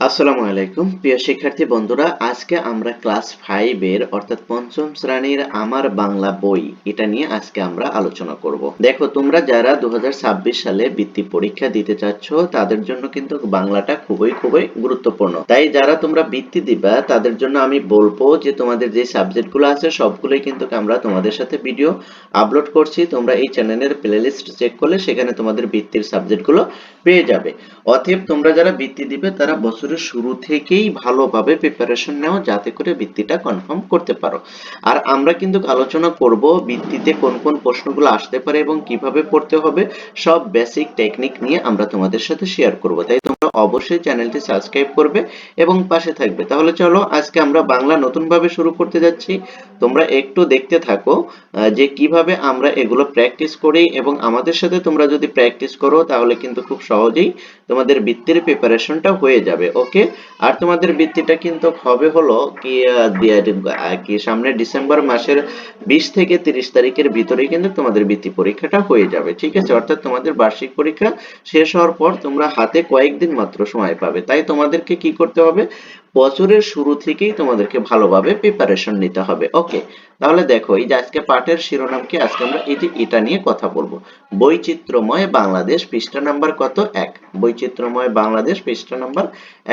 আসসালামু আলাইকুম। প্রিয় শিক্ষার্থী বন্ধুরা, আজকে আমরা ক্লাস ফাইভের অর্থাৎ পঞ্চম শ্রেণির আমার বাংলা বই এটা নিয়ে আজকে আমরা আলোচনা করব। দেখো, তোমরা যারা দু সালে বৃত্তি পরীক্ষা দিতে চাচ্ছ, তাদের জন্য কিন্তু বাংলাটা খুবই খুবই গুরুত্বপূর্ণ। তাই যারা তোমরা বৃত্তি দিবা, তাদের জন্য আমি বলব যে তোমাদের যে সাবজেক্টগুলো আছে, সবগুলোই কিন্তু আমরা তোমাদের সাথে ভিডিও আপলোড করছি। তোমরা এই চ্যানেলের প্লেলিস্ট চেক করলে সেখানে তোমাদের বৃত্তির সাবজেক্টগুলো পেয়ে যাবে। অতএব তোমরা যারা বৃত্তি দিবে, তারা বছরের শুরু থেকেই ভালোভাবে প্রিপারেশন নাও, যাতে করে বৃত্তিটা কনফার্ম করতে পারো। আর আমরা কিন্তু আলোচনা করব বৃত্তিতে কোন কোন প্রশ্নগুলো আসতে পারে এবং কীভাবে পড়তে হবে, সব বেসিক টেকনিক নিয়ে আমরা তোমাদের সাথে শেয়ার করব, তাই অবশ্যই চ্যানেলটি সাবস্ক্রাইব করবে এবং পাশে থাকবে। তাহলে চলো আজকে আমরা বাংলা নতুনভাবে শুরু করতে যাচ্ছি। তোমরা একটু দেখতে থাকো যে কীভাবে আমরা এগুলো প্র্যাকটিস করি এবং আমাদের সাথে তোমরা যদি প্র্যাকটিস করো তাহলে কিন্তু খুব সহজেই তোমাদের বৃত্তির প্রিপারেশনটা হয়ে যাবে ওকে আর তোমাদের বৃত্তিটা কিন্তু হবে হলো কি কি, সামনে ডিসেম্বর মাসের বিশ থেকে তিরিশ তারিখের ভিতরেই কিন্তু তোমাদের বৃত্তি পরীক্ষাটা হয়ে যাবে, ঠিক আছে? অর্থাৎ তোমাদের বার্ষিক পরীক্ষা শেষ হওয়ার পর তোমরা হাতে কয়েকদিন মাত্র সময় পাবে। তাই তোমাদেরকে কি করতে হবে? বছরের শুরু থেকেই তোমাদেরকে ভালোভাবে প্রিপারেশন নিতে হবে। ওকে তাহলে দেখো, এই যে আজকে পাঠের শিরোনাম কি আজকে আমরা যে এটা নিয়ে কথা বলব। বৈচিত্র্যময় বাংলাদেশ পৃষ্ঠা নাম্বার কত? এক। বৈচিত্র্যময় বাংলাদেশ পৃষ্ঠা নাম্বার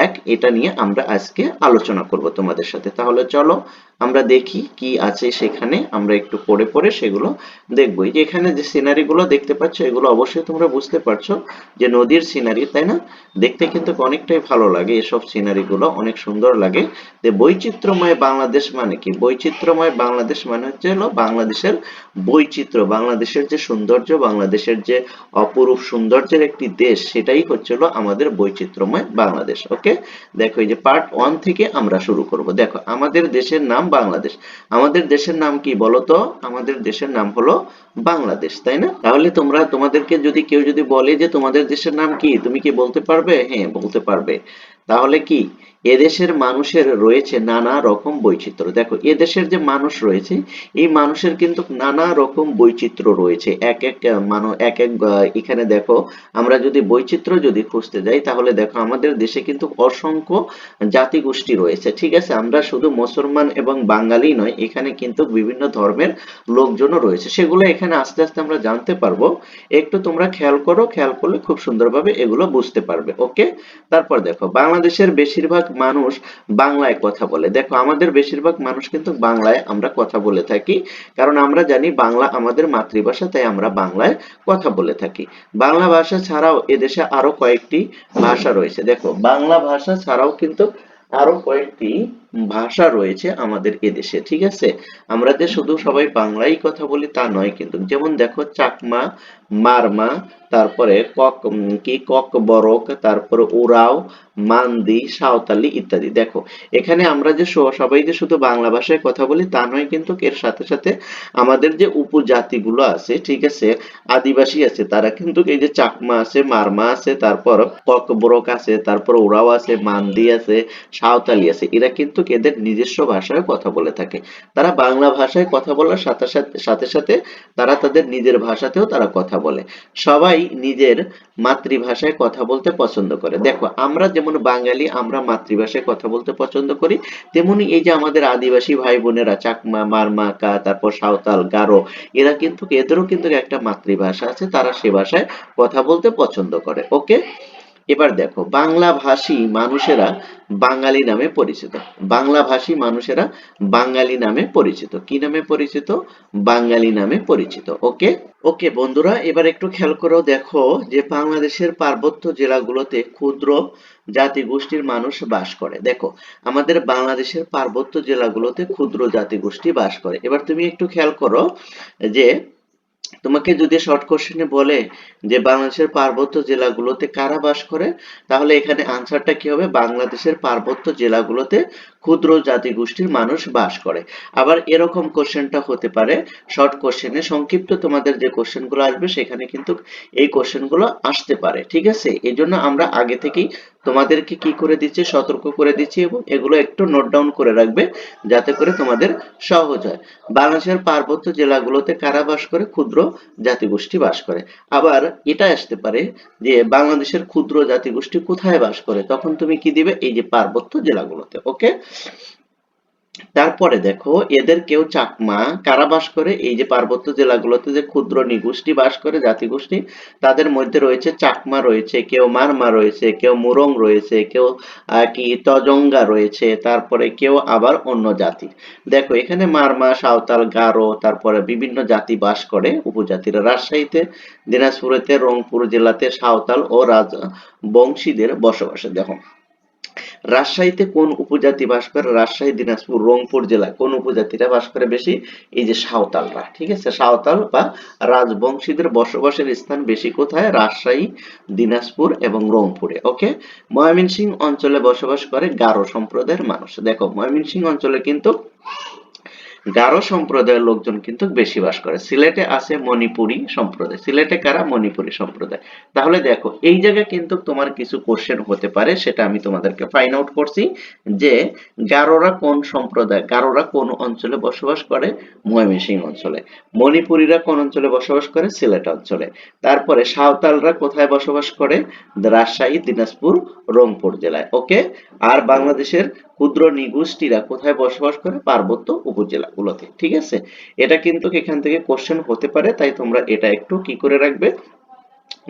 এক, এটা নিয়ে আমরা আজকে আলোচনা করব তোমাদের সাথে। তাহলে চলো, আমরা দেখি কি আছে সেখানে, আমরা একটু পড়ে পড়ে সেগুলো দেখব। যে এখানে যে সিনারি গুলো দেখতে পাচ্ছ, এগুলো অবশ্যই তোমরা বুঝতে পারছ যে নদীর সিনারি তাই না? দেখতে কিন্তু অনেকটাই ভালো লাগে এসব সিনারি গুলো অনেক সুন্দর লাগে। যে বৈচিত্র্যময় বাংলাদেশ মানে কি? বৈচিত্র্যময় বাংলাদেশ মানে হচ্ছে হলো বাংলাদেশের বৈচিত্র্য, বাংলাদেশের যে সৌন্দর্য, বাংলাদেশের যে অপরূপ সৌন্দর্যের একটি দেশ, সেটাই হচ্ছিল আমাদের বৈচিত্র্যময় বাংলাদেশ, ওকে? দেখো এই যে পার্ট ওয়ান থেকে আমরা শুরু করব। দেখো, আমাদের দেশের নাম বাংলাদেশ। আমাদের দেশের নাম কি বলতো? আমাদের দেশের নাম হলো বাংলাদেশ, তাই না? তাহলে তোমরা, তোমাদেরকে যদি কেউ যদি বলে যে তোমাদের দেশের নাম কি, তুমি কি বলতে পারবে? হ্যাঁ বলতে পারবে। তাহলে কি? এদেশের মানুষের রয়েছে নানা রকম বৈচিত্র্য। দেখো এদেশের যে মানুষ রয়েছে এই মানুষের কিন্তু নানা রকম বৈচিত্র্য রয়েছে। এক এক আহ, মানো এক এক এখানে দেখো আমরা যদি বৈচিত্র্য যদি খুঁজতে যাই তাহলে দেখো আমাদের দেশে কিন্তু অসংখ্য জাতিগোষ্ঠী রয়েছে ঠিক আছে? আমরা শুধু মুসলমান এবং বাঙালি নয় এখানে কিন্তু বিভিন্ন ধর্মের লোকজনও রয়েছে। সেগুলো এখানে আস্তে আস্তে আমরা জানতে পারব। একটু তোমরা খেয়াল করো খেয়াল করলে খুব সুন্দরভাবে এগুলো বুঝতে পারবে ওকে? তারপর দেখো বাংলাদেশের বেশিরভাগ মানুষ বাংলায় কথা বলে। দেখো, আমাদের বেশিরভাগ মানুষ কিন্তু বাংলায় আমরা কথা বলে থাকি, কারণ আমরা জানি বাংলা আমাদের মাতৃভাষা, তাই আমরা বাংলায় কথা বলে থাকি। বাংলা ভাষা ছাড়াও এদেশে আরও কয়েকটি ভাষা রয়েছে। দেখো, বাংলা ভাষা ছাড়াও কিন্তু আরও কয়েকটি ভাষা রয়েছে আমাদের এদেশে, ঠিক আছে? আমরা যে শুধু সবাই বাংলাই কথা বলি তা নয় কিন্তু, যেমন দেখো চাকমা, মারমা, তারপরে কক কি কক, বরক, তারপরে উরাও, মান্দি, সাঁওতালি ইত্যাদি। দেখো, এখানে আমরা যে সবাই যে শুধু বাংলা ভাষায় কথা বলি তা নয় কিন্তু এর সাথে সাথে আমাদের যে উপজাতিগুলো আছে, ঠিক আছে, আদিবাসী আছে, তারা কিন্তু এই যে চাকমা আছে, মারমা আছে, তারপর কক, বরক আছে, তারপর ওরাও আছে, মান্দি আছে, সাঁওতালি আছে, এরা কিন্তু এদের নিজস্ব ভাষায় কথা বলে থাকে। তারা বাংলা ভাষায় কথা বলার সাথে সাথে সাথে তারা তাদের নিজের ভাষাতেও তারা কথা বলে। সবাই নিজের মাতৃভাষায় কথা বলতে পছন্দ করে। দেখো, আমরা যেমন বাঙালি, আমরা মাতৃভাষায় কথা বলতে পছন্দ করি, তেমনি এই যে আমাদের আদিবাসী ভাই বোনেরা চাকমা, মারমা, কা, তারপর সাঁওতাল, গারো, এরা কিন্তু, এদেরও কিন্তু একটা মাতৃভাষা আছে, তারা সে ভাষায় কথা বলতে পছন্দ করে। ওকে? এবার দেখো, বাংলা ভাষী মানুষেরা বাঙালি নামে পরিচিত। বাংলা ভাষী মানুষেরা বাঙালি নামে পরিচিত। কি নামে পরিচিত? বাঙালি নামে পরিচিত। ওকে? ওকে, বন্ধুরা, এবার একটু খেয়াল করো দেখো যে বাংলাদেশের পার্বত্য জেলাগুলোতে ক্ষুদ্র জাতিগোষ্ঠীর মানুষ বাস করে। দেখো, আমাদের বাংলাদেশের পার্বত্য জেলাগুলোতে ক্ষুদ্র জাতিগোষ্ঠী বাস করে। এবার তুমি একটু খেয়াল করো যে তোমাকে যদি শর্ট কোশ্চেনে বলে যে বাংলাদেশের পার্বত্য জেলাগুলোতে কারা বাস করে, তাহলে এখানে আনসারটা কি হবে? বাংলাদেশের পার্বত্য জেলাগুলোতে ক্ষুদ্র জাতিগোষ্ঠীর মানুষ বাস করে। আবার এরকম কোশ্চেনটা হতে পারে শর্ট কোশ্চেনে সংক্ষিপ্ত তোমাদের যে কোশ্চেনগুলো আসবে সেখানে কিন্তু এই কোশ্চেনগুলো আসতে পারে, ঠিক আছে? এই জন্য আমরা আগে থেকেই তোমাদেরকে কি করে দিচ্ছি, সতর্ক করে দিচ্ছি এবং এগুলো একটু নোট ডাউন করে রাখবে যাতে করে তোমাদের সহজ হয়। বাংলাদেশের পার্বত্য জেলাগুলোতে কারা বাস করে? ক্ষুদ্র জাতিগোষ্ঠী বাস করে। আবার এটা আসতে পারে যে বাংলাদেশের ক্ষুদ্র জাতিগোষ্ঠী কোথায় বাস করে? তখন তুমি কি দিবে? এই যে পার্বত্য জেলাগুলোতে ওকে তারপরে দেখো, এদের কেউ চাকমা কারা বাস করে এই যে পার্বত্য জেলাগুলোতে যে ক্ষুদ্র নিগোষ্ঠী বাস করে, জাতিগোষ্ঠী, তাদের মধ্যে রয়েছে চাকমা রয়েছে, কেউ মারমা রয়েছে, কেউ মুরং রয়েছে, কেউ কি তজঙ্গা রয়েছে, তারপরে কেউ আবার অন্য জাতি। দেখো, এখানে মারমা, সাঁওতাল, গারো, তারপরে বিভিন্ন জাতি বাস করে উপজাতিরা। রাজশাহীতে, দিনাজপুরেতে, রংপুর জেলাতে সাঁওতাল ও রাজ, বংশীদের বসবাসে। দেখো রাজশাহীতে কোন উপজাতি বাস করে? রাজশাহী, দিনাজপুর, রংপুর জেলায় কোন উপজাতিরা বাস করে বেশি? এই যে সাঁওতালরা, ঠিক আছে? সাঁওতাল বা রাজবংশীদের বসবাসের স্থান বেশি কোথায়? রাজশাহী, দিনাজপুর এবং রংপুরে, ওকে? ময়মনসিংহ অঞ্চলে বসবাস করে গারো সম্প্রদায়ের মানুষ। দেখো, ময়মনসিংহ অঞ্চলে কিন্তু গারো সম্প্রদায়ের লোকজন কিন্তু বেশি বাস করে। সিলেটে আছে মণিপুরি সম্প্রদায়। সিলেটে কারা? মণিপুরি সম্প্রদায়। তাহলে দেখো, এই জায়গায় কিন্তু তোমার কিছু কোশ্চেন হতে পারে, সেটা আমি তোমাদেরকে ফাইন্ড আউট করছি যে গারোরা কোন সম্প্রদায়, গারোরা কোন অঞ্চলে বসবাস করে? ময়মনসিংহ অঞ্চলে। মণিপুরীরা কোন অঞ্চলে বসবাস করে? সিলেট অঞ্চলে। তারপরে সাঁওতালরা কোথায় বসবাস করে? রাজশাহী, দিনাজপুর, রংপুর জেলায়। ওকে আর বাংলাদেশের ক্ষুদ্র নিগোষ্ঠীরা কোথায় বসবাস করে? পার্বত্য উপজেলাগুলোতে ঠিক আছে? এটা কিন্তু এখান থেকে কোশ্চেন হতে পারে, তাই তোমরা এটা একটু কি করে রাখবে?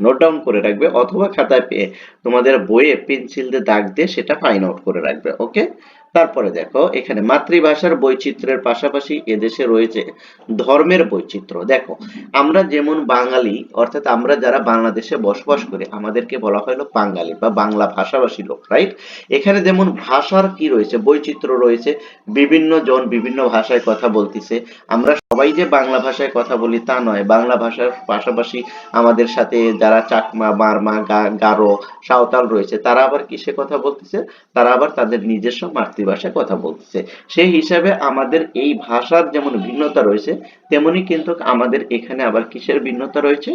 নোট ডাউন করে রাখবে, অথবা খাতায় পেয়ে তোমাদের বইয়ে পেন্সিল দিয়ে দাগ দিয়ে সেটা ফাইন আউট করে রাখবে ওকে তারপরে দেখো, এখানে মাতৃভাষার বৈচিত্র্যের পাশাপাশি এদেশে রয়েছে ধর্মের বৈচিত্র্য। দেখো, আমরা যেমন বাঙালি, অর্থাৎ আমরা যারা বাংলাদেশে বসবাস করি, আমাদেরকে বলা হলো বাঙালি বা বাংলা ভাষাভাষী লোক রাইট এখানে যেমন ভাষার কি রয়েছে, বৈচিত্র্য রয়েছে, বিভিন্ন জন বিভিন্ন ভাষায় কথা বলতেছে। আমরা সবাই যে বাংলা ভাষায় কথা বলি তা নয়, বাংলা ভাষার পাশাপাশি আমাদের সাথে যারা চাকমা বার্মা গা- গারো, সাঁওতাল রয়েছে, তারা আবার কিসে কথা বলতেছে? তারা আবার তাদের নিজস্ব মাতৃভাষায় কথা বলতেছে। সেই হিসাবে আমাদের এই ভাষার যেমন ভিন্নতা রয়েছে, তেমনি কিন্তু আমাদের এখানে আবার কিসের ভিন্নতা রয়েছে?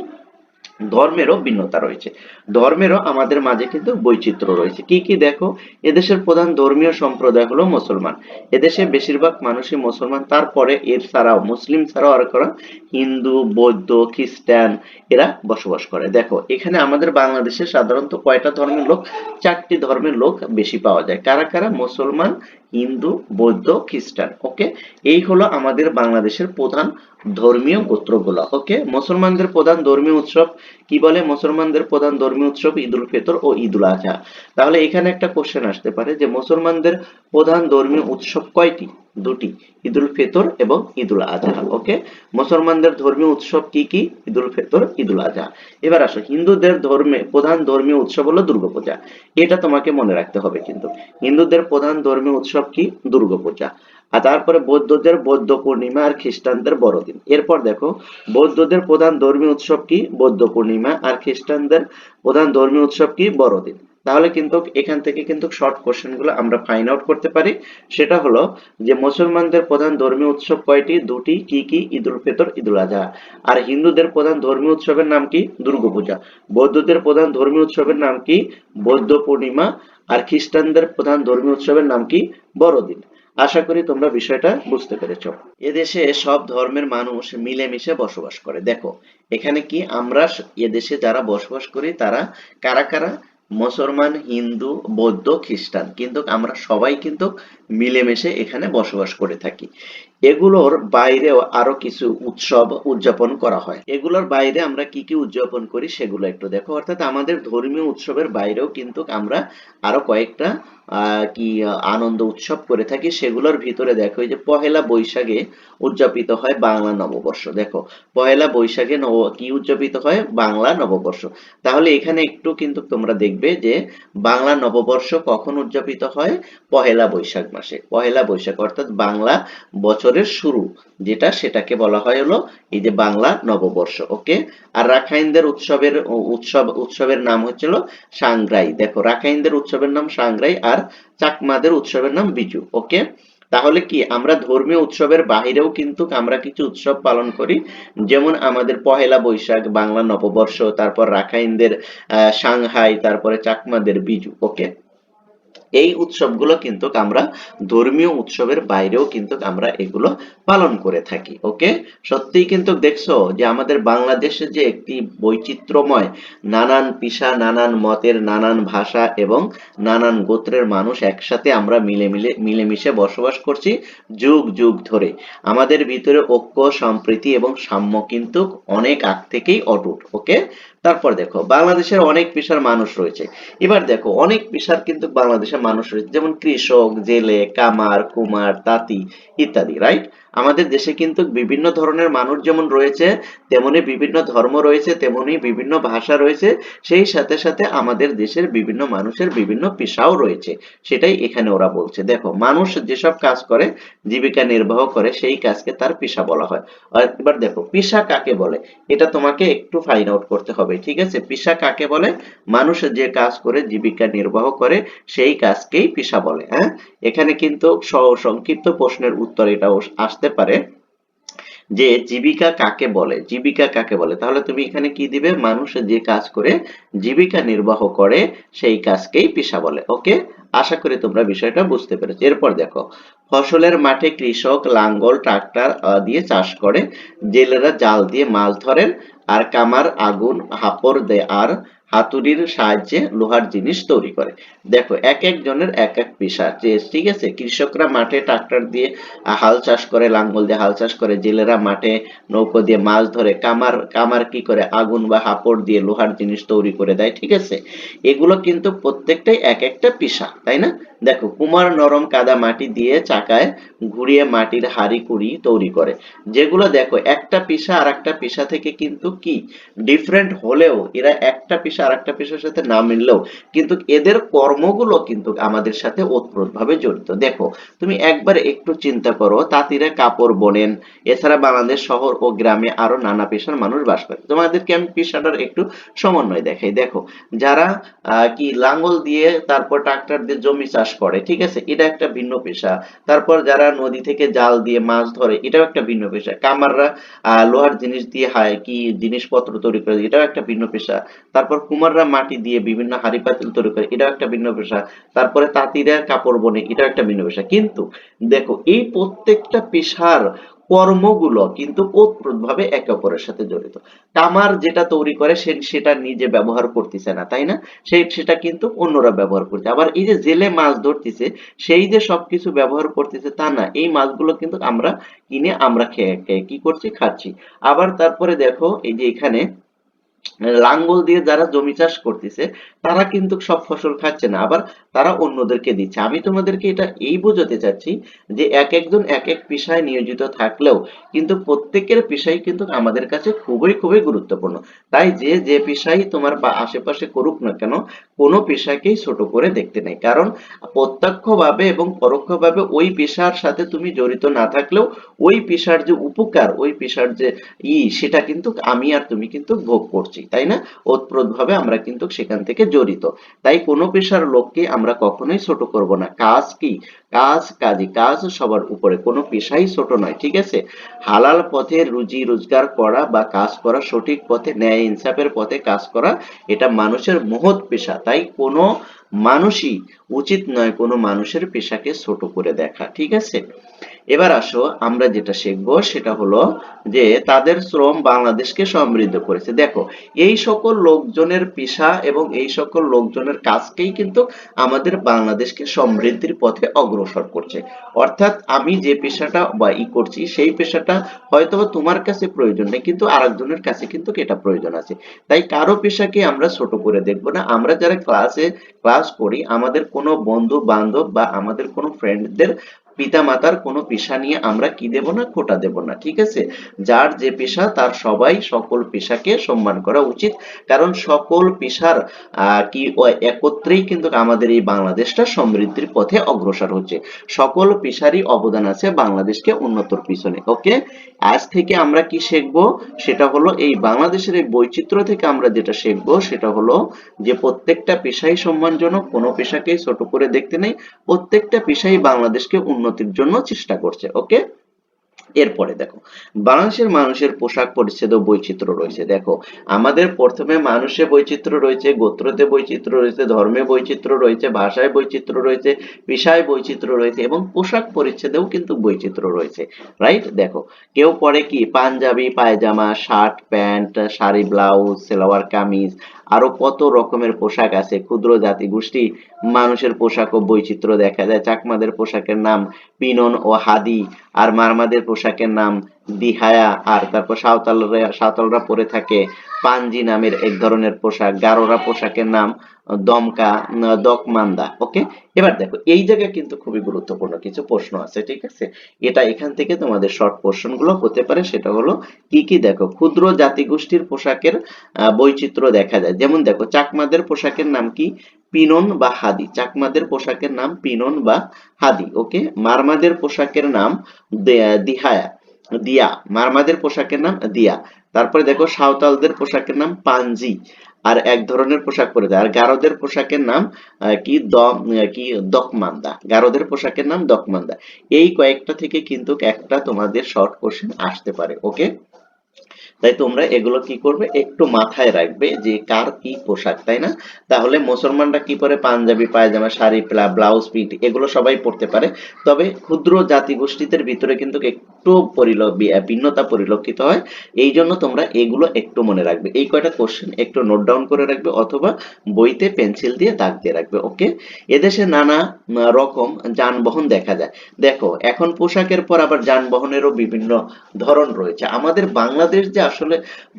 ধর্মেরও ভিন্নতা রয়েছে। ধর্মেরও আমাদের মাঝে কিন্তু বৈচিত্র্য রয়েছে। কি কি দেখো? এদেশের প্রধান ধর্মীয় সম্প্রদায় হলো মুসলমান। এদেশে বেশিরভাগ মানুষই মুসলমান। তারপরে এর ছাড়াও মুসলিম ছাড়াও আর করা হিন্দু, বৌদ্ধ, খ্রিস্টান এরা বসবাস করে। দেখো, এখানে আমাদের বাংলাদেশে সাধারণত কয়টা ধর্মের লোক? চারটি ধর্মের লোক বেশি পাওয়া যায়। কারা কারা? মুসলমান হিন্দু, বৌদ্ধ, খ্রিস্টান ওকে এই হলো আমাদের বাংলাদেশের প্রধান ধর্মীয় গোত্রগুলো ওকে মুসলমানদের প্রধান ধর্মীয় উৎসব, কি বলে? মুসলমানদের প্রধান ধর্মীয় উৎসব ঈদুল ফেতর ও ঈদুল আজহা তাহলে এখানে একটা কোশ্চেন আসতে পারে যে, মুসলমানদের প্রধান ধর্মীয় উৎসব কয়টি? দুটি ঈদ উল ফিতর এবং ঈদ উল আজহা, ওকে? মুসলমানদের ধর্মীয় উৎসব কি কি? ঈদ উল ফিতর ঈদ আজহা। এবার আসো, হিন্দুদের ধর্মে, প্রধান ধর্মীয় উৎসব হলো দুর্গাপূজা। এটা তোমাকে মনে রাখতে হবে কিন্তু। হিন্দুদের প্রধান ধর্মীয় উৎসব কি? দুর্গাপূজা। আর তারপরে বৌদ্ধদের বৌদ্ধ পূর্ণিমা আর খ্রিস্টানদের বড়দিন। এরপর দেখো, বৌদ্ধদের প্রধান ধর্মীয় উৎসব কি? বৌদ্ধ পূর্ণিমা আর খ্রিস্টানদের প্রধান ধর্মীয় উৎসব কি? বড়দিন। তাহলে কিন্তু এখান থেকে কিন্তু শর্ট কোশ্চেনগুলো আমরা ফাইন্ড আউট করতে পারি। সেটা হলো যে মুসলমানদের প্রধান ধর্মীয় উৎসব কয়টি? দুটি, কি কি? ঈদ উল ফিতর ঈদ উল আজহা আর হিন্দুদের প্রধান ধর্মীয় উৎসবের নাম কি? দুর্গাপূজা। বৌদ্ধদের প্রধান ধর্মীয় উৎসবের নাম কি? বৌদ্ধ পূর্ণিমা। আর খ্রিস্টানদের প্রধান ধর্মীয় উৎসবের নাম কি? বড়দিন। আশা করি তোমরা বিষয়টা বুঝতে পেরেছ। এদেশে সব ধর্মের মানুষ মিলেমিশে বসবাস করে। দেখো, এখানে কি আমরা এদেশে যারা বসবাস করি, তারা কারা কারা? মুসলমান হিন্দু বৌদ্ধ খ্রিস্টান। কিন্তু আমরা সবাই কিন্তু মিলেমিশে এখানে বসবাস করে থাকি। এগুলোর বাইরেও আরও কিছু উৎসব উদযাপন করা হয়। এগুলোর বাইরে আমরা কি কি উদযাপন করি সেগুলো একটু দেখো। অর্থাৎ আমাদের ধর্মীয় উৎসবের বাইরেও কিন্তু আমরা আরও কয়েকটা কি, আনন্দ উৎসব করে থাকি। সেগুলোর ভিতরে দেখো যে পহেলা বৈশাখে উদযাপিত হয় বাংলা নববর্ষ। দেখো, পহেলা বৈশাখে নব, কি উদযাপিত হয়? বাংলা নববর্ষ। তাহলে এখানে একটু কিন্তু তোমরা দেখবে যে বাংলা নববর্ষ কখন উদযাপিত হয়? পহেলা বৈশাখ মাসে। পহেলা বৈশাখ, অর্থাৎ বাংলা বছরের শুরু, যেটা সেটাকে বলা হয় হলো এই যে বাংলা নববর্ষ, ওকে? আর রাখাইনদের উৎসবের উৎসব, উৎসবের নাম হচ্ছিল সাংগ্রাই। দেখো, রাখাইনদের উৎসবের নাম সাংগ্রাই আর চাকমাদের উৎসবের নাম বিজু, ওকে? তাহলে কি, আমরা ধর্মীয় উৎসবের বাহিরেও কিন্তু আমরা কিছু উৎসব পালন করি, যেমন আমাদের পহেলা বৈশাখ, বাংলা নববর্ষ, তারপর রাখাইনদের সাংহাই, তারপরে চাকমাদের বিজু, ওকে? এই উৎসবগুলো কিন্তু আমরা ধর্মীয় উৎসবের বাইরেও কিন্তু আমরা এগুলো পালন করে থাকি ওকে সত্যিই কিন্তু দেখছ যে আমাদের বাংলাদেশে যে একটি বৈচিত্র্যময় নানান পেশা নানান মতের, নানান ভাষা এবং নানান গোত্রের মানুষ একসাথে আমরা মিলে মিলে মিলেমিশে বসবাস করছি যুগ যুগ ধরে। আমাদের ভিতরে ঐক্য, সম্প্রীতি এবং সাম্য কিন্তু অনেক আগ থেকেই অটুট ওকে তারপর দেখো, বাংলাদেশের অনেক পেশার মানুষ রয়েছে। এবার দেখো, অনেক পেশার কিন্তু বাংলাদেশের মানুষ রয়েছে, যেমন কৃষক, জেলে, কামার, কুমার, তাঁতি ইত্যাদি রাইট আমাদের দেশে কিন্তু বিভিন্ন ধরনের মানুষ যেমন রয়েছে, তেমনি বিভিন্ন ধর্ম রয়েছে, তেমনি বিভিন্ন ভাষা রয়েছে, সেই সাথে সাথে আমাদের দেশের বিভিন্ন মানুষের বিভিন্ন পেশাও রয়েছে। সেটাই এখানে ওরা বলছে। দেখো, মানুষ যেসব কাজ করে, জীবিকা নির্বাহ করে, সেই কাজকে তার পেশা বলা হয়। এবার দেখো, পেশা কাকে বলে? এটা তোমাকে একটু ফাইন্ড আউট করতে হবে, ঠিক আছে? পেশা কাকে বলে? মানুষ যে কাজ করে, জীবিকা নির্বাহ করে, সেই কাজকেই পেশা বলে হ্যাঁ? এখানে কিন্তু সংক্ষিপ্ত প্রশ্নের উত্তর এটা এটাও আসতে পারে যে জীবিকা কাকে বলে, জীবিকা কাকে বলে? তাহলে তুমি এখানে কি দিবে? মানুষ যে কাজ করে, জীবিকা নির্বাহ করে, সেই কাজকেই পেশা বলে। ওকে আশা করি তোমরা বিষয়টা বুঝতে পেরেছ। এরপর দেখো ফসলের মাঠে কৃষক লাঙ্গল, ট্রাক্টর দিয়ে চাষ করে। জেলেরা জাল দিয়ে মাছ ধরেন আর কামার আগুন, হাপড় দেয় আর হাতুড়ির সাহায্যে লোহার জিনিস তৈরি করে। দেখো, এক একজনের এক এক পেশা। ঠিক আছে, কৃষকরা মাঠে ট্রাক্টর দিয়ে হাল চাষ করে, লাঙ্গল দিয়ে হাল চাষ করে। জেলেরা মাঠে নৌকো দিয়ে মাছ ধরে, কামার কামার কি করে? আগুন বা হাপড় দিয়ে লোহার জিনিস তৈরি করে দেয়, ঠিক আছে? এগুলো কিন্তু প্রত্যেকটাই এক একটা পেশা, তাই না? দেখো, কুমার নরম কাদা মাটি দিয়ে চাকায় ঘুরিয়ে মাটির হাড়ি কুড়ি তৈরি করে। যেগুলো দেখো, একটা পেশা আর একটা পেশা থেকে কিন্তু কি? ডিফারেন্ট হলেও, এরা একটা পেশা আর একটা পেশার সাথে না মিললেও কিন্তু এদের কর্মগুলো কিন্তু আমাদের সাথে ওতপ্রোতভাবে জড়িত। দেখো, তুমি একবার একটু চিন্তা করো, তাঁতিরা কাপড় বোনেন, এছাড়া বাংলাদেশ শহর ও গ্রামে আরও নানা পেশার মানুষ বাস করে। তোমাদেরকে আমি পেশাটার একটু সমন্বয় দেখাই। দেখো, যারা কি লাঙ্গল দিয়ে তারপর ট্রাক্টর দিয়ে জমি চাষ করে, ঠিক আছে? এটা একটা ভিন্ন পেশা। তারপর যারা নদী থেকে জাল দিয়ে মাছ ধরে, এটাও একটা ভিন্ন পেশা। কামাররা লোহার জিনিস দিয়ে হায়, কি জিনিসপত্র তৈরি করে, এটাও একটা ভিন্ন পেশা। তারপর কুমাররা মাটি দিয়ে বিভিন্ন হাড়ি পাতিল তৈরি করে, এটাও একটা ভিন্ন পেশা। তারপরে তাঁতিরা কাপড় বনে, এটাও একটা ভিন্ন পেশা। কিন্তু, দেখো, এই প্রত্যেকটা পেশার কর্মগুলো কিন্তু ওতপ্রোতভাবে একে অপরের সাথে জড়িত। তামার যেটা তৈরি করে সে সেটা নিজে ব্যবহার করতেছে না, তাই না? সেই সেটা কিন্তু অন্যরা ব্যবহার করছে। আবার এই যে জেলে মাছ ধরতেছে, সেই যে সবকিছু ব্যবহার করতেছে তা না, এই মাছগুলো কিন্তু আমরা কিনে আমরা খেয়ে খেয়ে কি করছি? খাচ্ছি। আবার তারপরে দেখো এই যে এখানে লাঙ্গল দিয়ে যারা জমি চাষ করতেছে, তারা কিন্তু সব ফসল খাচ্ছে না, আবার তারা অন্যদেরকে দিচ্ছে। আমি তোমাদেরকে এটা এই বোঝাতে চাচ্ছি যে এক একজন এক এক পেশায় নিয়োজিত থাকলেও কিন্তু প্রত্যেকের পেশাই কিন্তু আমাদের কাছে খুবই খুবই গুরুত্বপূর্ণ। তাই যে যে পেশাই তোমার বা আশেপাশে করুক না কেন, কোনো পেশাকেই ছোট করে দেখতে নেই। কারণ প্রত্যক্ষভাবে এবং পরোক্ষভাবে ওই পেশার সাথে তুমি জড়িত না থাকলেও ওই পেশার যে উপকার, ওই পেশার যে ই, সেটা কিন্তু আমি আর তুমি কিন্তু ভোগ করছি। তাই না? ওতপ্রোতভাবে আমরা কিন্তু সেখান থেকে জড়িত। তাই কোনো পেশার লোককে আমরা কখনোই ছোট করব না। কাজ কি? কাজ কাজই। কাজ সবার উপরে। কোনো পেশাই ছোট নয়, ঠিক আছে? হালাল পথে রুজি রোজগার করা বা কাজ করা সঠিক পথে, ন্যায় ইনসাফের পথে কাজ করা, এটা মানুষের মহৎ পেশা। তাই কোনো মানুষই উচিত নয় কোনো মানুষের পেশাকে ছোট করে দেখা, ঠিক আছে? এবার আসো, আমরা যেটা শিখব সেটা হলো যে তাদের শ্রম বাংলাদেশকে সমৃদ্ধ করেছে। দেখো, এই সকল লোকজনের পেশা এবং এই সকল লোকজনের কাজকেই কিন্তু আমাদের বাংলাদেশকে সমৃদ্ধির পথে অগ্রসর করছে। অর্থাৎ আমি যে পেশাটা বা ই করছি, সেই পেশাটা হয়তো তোমার কাছে প্রয়োজন নেই, কিন্তু আরেকজনের কাছে কিন্তু এটা প্রয়োজন আছে। তাই কারও পেশাকে আমরা ছোট করে দেখব না। আমরা যারা ক্লাসে ক্লাস করি, আমাদের কোনো বন্ধু বান্ধব বা আমাদের কোনো ফ্রেন্ডদের পিতা মাতার কোনো পেশা নিয়ে আমরা কি দেব না, খোটা দেব না, ঠিক আছে? যার যে পেশা, তার সবাই সকল পেশাকে সম্মান করা উচিত। কারণ সকল পেশার কি একত্রেই কিন্তু আমাদের এই বাংলাদেশটা সমৃদ্ধির পথে অগ্রসর হচ্ছে। সকল পেশারই অবদান আছে বাংলাদেশকে উন্নতর পিছনে, ওকে? আজ থেকে আমরা কি শিখব? সেটা হলো এই বাংলাদেশের এই বৈচিত্র্য থেকে আমরা যেটা শিখব, সেটা হলো যে প্রত্যেকটা পেশাই সম্মানজনক, কোনো পেশাকেই ছোট করে দেখতে নেই। প্রত্যেকটা পেশাই বাংলাদেশকে উন্নতির জন্য চেষ্টা করছে ওকে এরপরে দেখো, বাংলাদেশের মানুষের পোশাক পরিচ্ছদ বৈচিত্র্য রয়েছে। দেখো, আমাদের প্রথমে মানুষে বৈচিত্র্য রয়েছে, গোত্রতে বৈচিত্র্য রয়েছে, ধর্মে বৈচিত্র্য রয়েছে, ভাষায় বৈচিত্র্য রয়েছে, পেশায় বৈচিত্র্য রয়েছে এবং পোশাক পরিচ্ছদেও কিন্তু বৈচিত্র্য রয়েছে রাইট দেখো, কেউ পরে কি, পাঞ্জাবি, পায়জামা, shirt, pant, sari, blouse, salwar, kameez আরও কত রকমের পোশাক আছে? ক্ষুদ্র জাতি গোষ্ঠী, মানুষের পোশাক ও বৈচিত্র্য দেখা যায়। চাকমাদের পোশাকের নাম পিনন ও হাদি আর মারমাদের পোশাকের নাম দিহায়া আর তারপর সাঁওতালরা সাঁওতালরা পরে থাকে পাঞ্জি নামের এক ধরনের পোশাক। গারোরা পোশাকের নাম দমকা দকমান্দা ওকে এবার দেখো, এই জায়গায় কিন্তু খুবই গুরুত্বপূর্ণ কিছু প্রশ্ন আছে, ঠিক আছে? এটা এখান থেকে তোমাদের শর্ট কোশ্চেনগুলো হতে পারে, সেটা হলো কি কি? দেখো, ক্ষুদ্র জাতিগোষ্ঠীর পোশাকের বৈচিত্র্য দেখা যায়। যেমন দেখো, চাকমাদের পোশাকের নাম কি? পিনন বা হাদি। চাকমাদের পোশাকের নাম পিনন বা হাদি ওকে মারমাদের পোশাকের নাম দিহায়া, দিয়া। মারমাদের পোশাকের নাম দিয়া। তারপরে দেখো, সাঁওতালদের পোশাকের নাম পাঞ্জি আর এক ধরনের পোশাক পরে যায়। আর গারোদের পোশাকের নাম কি কি দকমান্দা। গারোদের পোশাকের নাম দকমান্দা। এই কয়েকটা থেকে কিন্তু একটা তোমাদের শর্ট কোশ্চেন আসতে পারে ওকে তাই তোমরা এগুলো কি করবে? একটু মাথায় রাখবে যে কার কি পোশাক, তাই না? তাহলে মুসলমানরা কি পরে? পাঞ্জাবি, পায়জামা, শাড়ি ব্লাউজ পিট এগুলো সবাই পরতে পারে। তবে ক্ষুদ্র জাতিগোষ্ঠীদের ভিতরে কিন্তু একটু ভিন্নতা পরিলক্ষিত হয়। এই জন্য তোমরা এগুলো একটু মনে রাখবে। এই কয়টা কোশ্চেন একটু নোট ডাউন করে রাখবে অথবা বইতে পেন্সিল দিয়ে দাগ দিয়ে রাখবে ওকে এদেশে নানা রকম যানবাহন দেখা যায়। দেখো, এখন পোশাকের পর আবার যানবাহনেরও বিভিন্ন ধরন রয়েছে। আমাদের বাংলাদেশ যে আসলে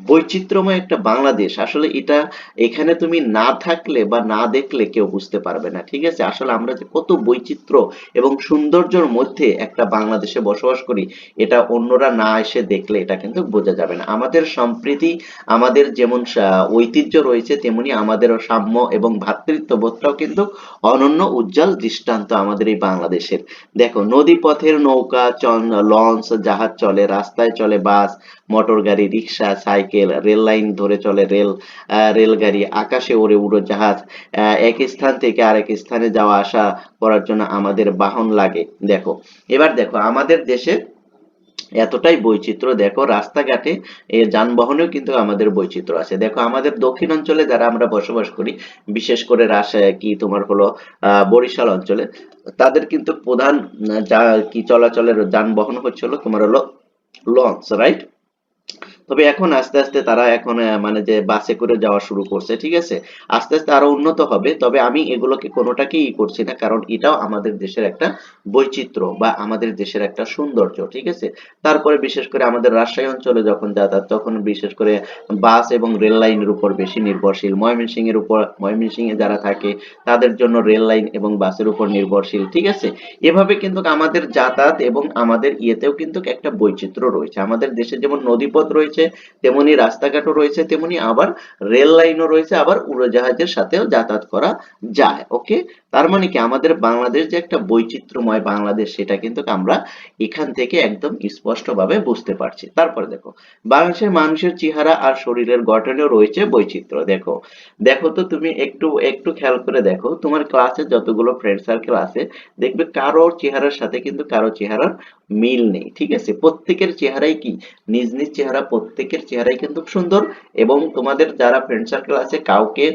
বৈচিত্র্যময় একটা বাংলাদেশ, আসলে এটা এখানে তুমি না থাকলে বা না দেখলে কেউ বুঝতে পারবে না, ঠিক আছে? আসলে আমরা যে কত বৈচিত্র্য এবং সৌন্দর্যের মধ্যে একটা বাংলাদেশে বসবাস করি এটা অন্যরা না এসে দেখলে এটা কিন্তু বোঝা যাবে না। আমাদের সম্প্রীতি আমাদের যেমন ঐতিহ্য রয়েছে তেমনি আমাদের সাম্য এবং ভ্রাতৃত্ববোধটাও কিন্তু অনন্য উজ্জ্বল দৃষ্টান্ত আমাদের এই বাংলাদেশের। দেখো নদী পথের নৌকা লঞ্চ জাহাজ চলে রাস্তায় চলে বাস মোটর গাড়ি রিক্সা সাইকেল রেল লাইন ধরে চলে রেল রেলগাড়ি আকাশে ওড়ে উড়োজাহাজ আহ, এক স্থান থেকে আরেক স্থানে যাওয়া আসা করার জন্য আমাদের বাহন লাগে। দেখো এবার দেখো আমাদের দেশে এতটাই বৈচিত্র্য, দেখো রাস্তাঘাটে যানবাহনেও কিন্তু আমাদের বৈচিত্র্য আছে। দেখো আমাদের দক্ষিণ অঞ্চলে যারা আমরা বসবাস করি, বিশেষ করে রাজশাহী কি তোমার হলো বরিশাল অঞ্চলে, তাদের কিন্তু প্রধান যা কি চলাচলের যানবাহন হচ্ছে হলো তোমার হলো লঞ্চ রাইট তবে এখন আস্তে আস্তে তারা এখন মানে যে বাসে করে যাওয়া শুরু করছে, ঠিক আছে? আস্তে আস্তে আরও উন্নত হবে, তবে আমি এগুলোকে কোনোটাকেই ই করছি না, কারণ এটাও আমাদের দেশের একটা বৈচিত্র্য বা আমাদের দেশের একটা সৌন্দর্য, ঠিক আছে? তারপরে বিশেষ করে আমাদের রাজশাহী অঞ্চলে যখন যাতায়াত তখন বিশেষ করে বাস এবং রেল লাইনের উপর বেশি নির্ভরশীল। ময়মনসিংহ এর উপর, ময়মনসিংহে যারা থাকে, তাদের জন্য রেল লাইন এবং বাসের উপর নির্ভরশীল, ঠিক আছে? এভাবে কিন্তু আমাদের যাতায়াত এবং আমাদের ইয়েতেও কিন্তু একটা বৈচিত্র্য রয়েছে। আমাদের দেশে যেমন নদীপথ রয়েছে তেমনি রাস্তাঘাটও রয়েছে, তেমনি আবার রেল লাইনও রয়েছে, আবার উড়োজাহাজের সাথেও যাতায়াত করা যায়, ওকে? তার মানে কি আমাদের বাংলাদেশ যে একটা বৈচিত্র্যময় বাংলাদেশ, সেটা কিন্তু আমরা এখান থেকে একদম স্পষ্টভাবে বুঝতে পারছি। তারপরে দেখো, বাংলাদেশের মানুষের চেহারা আর শরীরের গঠনেও রয়েছে বৈচিত্র্য, দেখো। দেখো তো তুমি একটু একটু খেয়াল করে দেখো, তোমার ক্লাসে যতগুলো ফ্রেন্ড সার্কেল আছে, দেখবে কারও চেহারার সাথে কিন্তু কারও চেহারার মিল নেই, ঠিক আছে? প্রত্যেকের চেহারাই কি? নিজ নিজ চেহারা প্রত্যেকের চেহারাই কিন্তু সুন্দর এবং তোমাদের যারা ফ্রেন্ড সার্কেল আছে কাউকে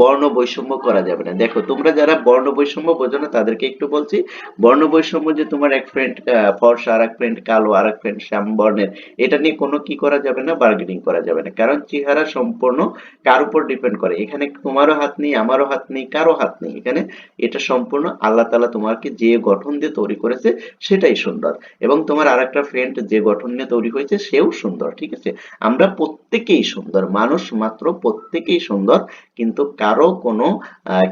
বর্ণ বৈষম্য করা যাবে না। দেখো, তোমরা যারা বর্ণ বৈষম্য বোঝো না, তাদেরকে একটু বলছি। বর্ণ বৈষম্য যে তোমার এক ফ্রেন্ড ফর্সা আর এক ফ্রেন্ড কালো আর এক ফ্রেন্ড শ্যাম বর্ণের, এটা নিয়ে কোনো কি করা যাবে না বার্গেনিং করা যাবে না। কারণ চেহারা সম্পূর্ণ কার উপর ডিপেন্ড করে? এখানে তোমারও হাত নেই, আমারও হাত নেই কারও হাত নেই। এখানে এটা সম্পূর্ণ আল্লাহ তাআলা তোমাকে যে গঠন দিয়ে তৈরি করেছে সেটাই সুন্দর। এবং তোমার আর একটা ফ্রেন্ড যে গঠন নিয়ে তৈরি হয়েছে, সেও সুন্দর, ঠিক আছে? আমরা প্রত্যেকেই সুন্দর। মানুষ মাত্র প্রত্যেকেই সুন্দর, কিন্তু কারও কোনো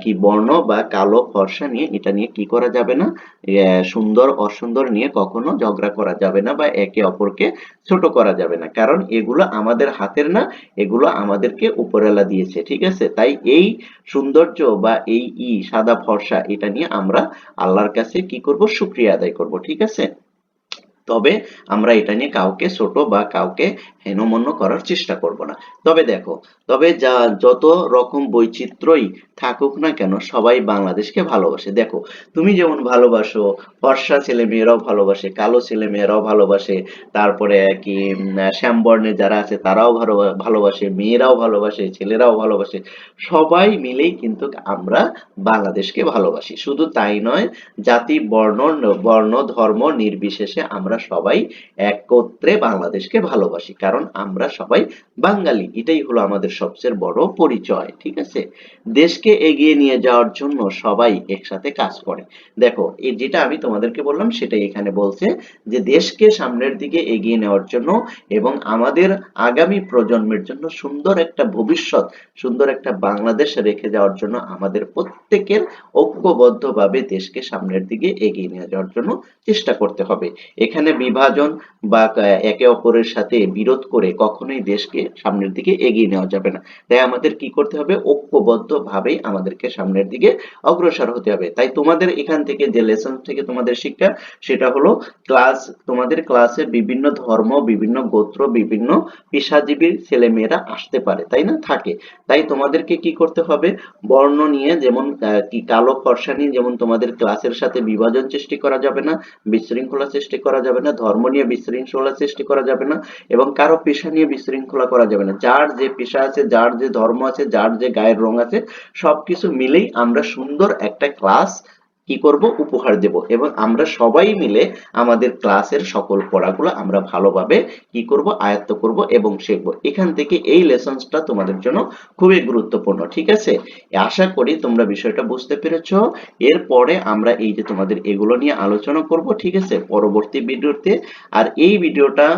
কি বর্ণ বা কালো ফর্সা নিয়ে এটা নিয়ে কি করা যাবে না? সুন্দর, অসুন্দর নিয়ে কখনো ঝগড়া করা যাবে না বা একে অপরকে ছোট করা যাবে না। কারণ এগুলো আমাদের হাতের না, এগুলো আমাদেরকে উপরেলা দিয়েছে, ঠিক আছে? তাই এই সৌন্দর্য বা এই ই সাদা ফর্সা এটা নিয়ে আমরা আল্লাহর কাছে কি করব? শুকরিয়া আদায় করব, ঠিক আছে? তবে আমরা এটা নিয়ে কাউকে ছোট বা কাউকে হেনমন্য করার চেষ্টা করব না। তবে দেখো তবে যা যত রকম বৈচিত্র্যই থাকুক না কেন সবাই বাংলাদেশকে ভালোবাসে। দেখো তুমি যেমন ভালোবাসো ফর্সা ছেলে মেয়েরাও ভালোবাসে কালো ছেলে মেয়েরাও ভালোবাসে তারপরে কি উম, শ্যামবর্ণে যারা আছে তারাও ভালো ভালোবাসে মেয়েরাও ভালোবাসে ছেলেরাও ভালোবাসে সবাই মিলেই কিন্তু আমরা বাংলাদেশকে ভালোবাসি। শুধু তাই নয় জাতি বর্ণ বর্ণ ধর্ম নির্বিশেষে আমরা সবাই একত্রে বাংলাদেশকে ভালোবাসি, কারণ আমরা সবাই বাঙালি। এটাই হলো আমাদের সবচেয়ে বড় পরিচয়, ঠিক আছে? দেশকে এগিয়ে নিয়ে যাওয়ার জন্য সবাই একসাথে কাজ করে। দেখো, এই যেটা আমি তোমাদেরকে বললাম, সেটাই এখানে বলছে যে দেশকে সামনের দিকে এগিয়ে নেওয়ার জন্য এবং আমাদের আগামী প্রজন্মের জন্য সুন্দর একটা ভবিষ্যৎ, সুন্দর একটা বাংলাদেশ রেখে যাওয়ার জন্য আমাদের প্রত্যেকের ঐক্যবদ্ধভাবে দেশকে সামনের দিকে এগিয়ে নিয়ে যাওয়ার জন্য চেষ্টা করতে হবে। এখানে বিভাজন বা একে অপরের সাথে বিরোধ করে কখনোই দেশকে সামনের দিকে এগিয়ে নেওয়া যাবে না। তাই আমাদের কি করতে হবে? ঐক্যবদ্ধ ভাবেই আমাদেরকে সামনের দিকে অগ্রসর হতে হবে। তাই তোমাদের এখান থেকে যে লেসন থেকে তোমাদের শিক্ষা, সেটা হলো ক্লাস তোমাদের ক্লাসে বিভিন্ন ধর্ম, বিভিন্ন গোত্র, বিভিন্ন পেশাজীবীর ছেলে মেয়েরা আসতে পারে, তাই না? থাকে। তাই তোমাদেরকে কি করতে হবে? বর্ণ নিয়ে যেমন কি কালো ফর্সা নিয়ে যেমন তোমাদের ক্লাসের সাথে বিভাজন সৃষ্টি করা যাবে না, বিশৃঙ্খলা সৃষ্টি করা যাবে না, ধর্ম নিয়ে বিশৃঙ্খলা সৃষ্টি করা যাবে না এবং কারও পেশা নিয়ে বিশৃঙ্খলা করা যাবে না। যার যে পেশা আছে, যার যে ধর্ম আছে, যার যে গায়ের রং আছে, সবকিছু মিলেই আমরা সুন্দর একটা ক্লাস কি করব? উপহার দেব। এবং আমরা সবাই মিলে আমাদের ক্লাসের সকল পড়াগুলো আমরা ভালোভাবে কি করব? আয়ত্ত করব এবং শিখব। এখান থেকে এই লেসনসটা তোমাদের জন্য খুবই গুরুত্বপূর্ণ, ঠিক আছে? আশা করি তোমরা বিষয়টা বুঝতে পেরেছ। এরপরে আমরা এই যে তোমাদের এগুলো নিয়ে আলোচনা করব, ঠিক আছে? পরবর্তী ভিডিওতে। আর এই ভিডিওটা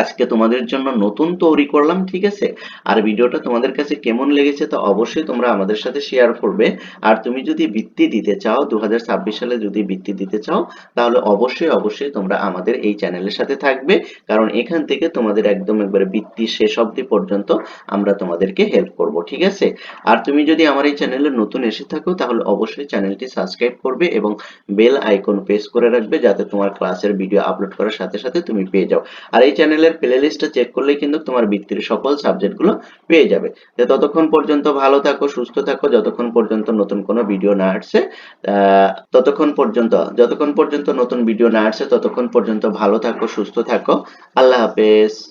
আজকে তোমাদের জন্য নতুন তৈরি করলাম, ঠিক আছে? আর ভিডিওটা তোমাদের কাছে কেমন লেগেছে তা অবশ্যই তোমরা আমাদের সাথে শেয়ার করবে। আর তুমি যদি বৃত্তি দিতে চাও দুই হাজার ছাব্বিশ সালে যদি বৃত্তি দিতে চাও, তাহলে অবশ্যই অবশ্যই তোমরা আমাদের এই চ্যানেলের সাথে থাকবে। কারণ এখান থেকে তোমাদের একদম একবারে বৃত্তি শেষ অবধি পর্যন্ত আমরা তোমাদেরকে হেল্প করব, ঠিক আছে? আর তুমি যদি আমার এই চ্যানেলে নতুন এসে থাকো, তাহলে অবশ্যই চ্যানেলটি সাবস্ক্রাইব করবে এবং বেল আইকন প্রেস করে রাখবে যাতে তোমার ক্লাসের ভিডিও আপলোড করার সাথে সাথে তুমি পেয়ে যাও। আর এই চ্যানেলের প্লে লিস্টটা চেক করলেই কিন্তু তোমার বৃত্তির সকল সাবজেক্টগুলো পেয়ে যাবে। তো ততক্ষণ পর্যন্ত ভালো থাকো, সুস্থ থাকো, যতক্ষণ পর্যন্ত নতুন কোনো ভিডিও না আসছে ততক্ষণ পর্যন্ত, যতক্ষণ পর্যন্ত নতুন ভিডিও না আসছে, ততক্ষণ পর্যন্ত ভালো থাকো, সুস্থ থাকো। আল্লাহ হাফেজ।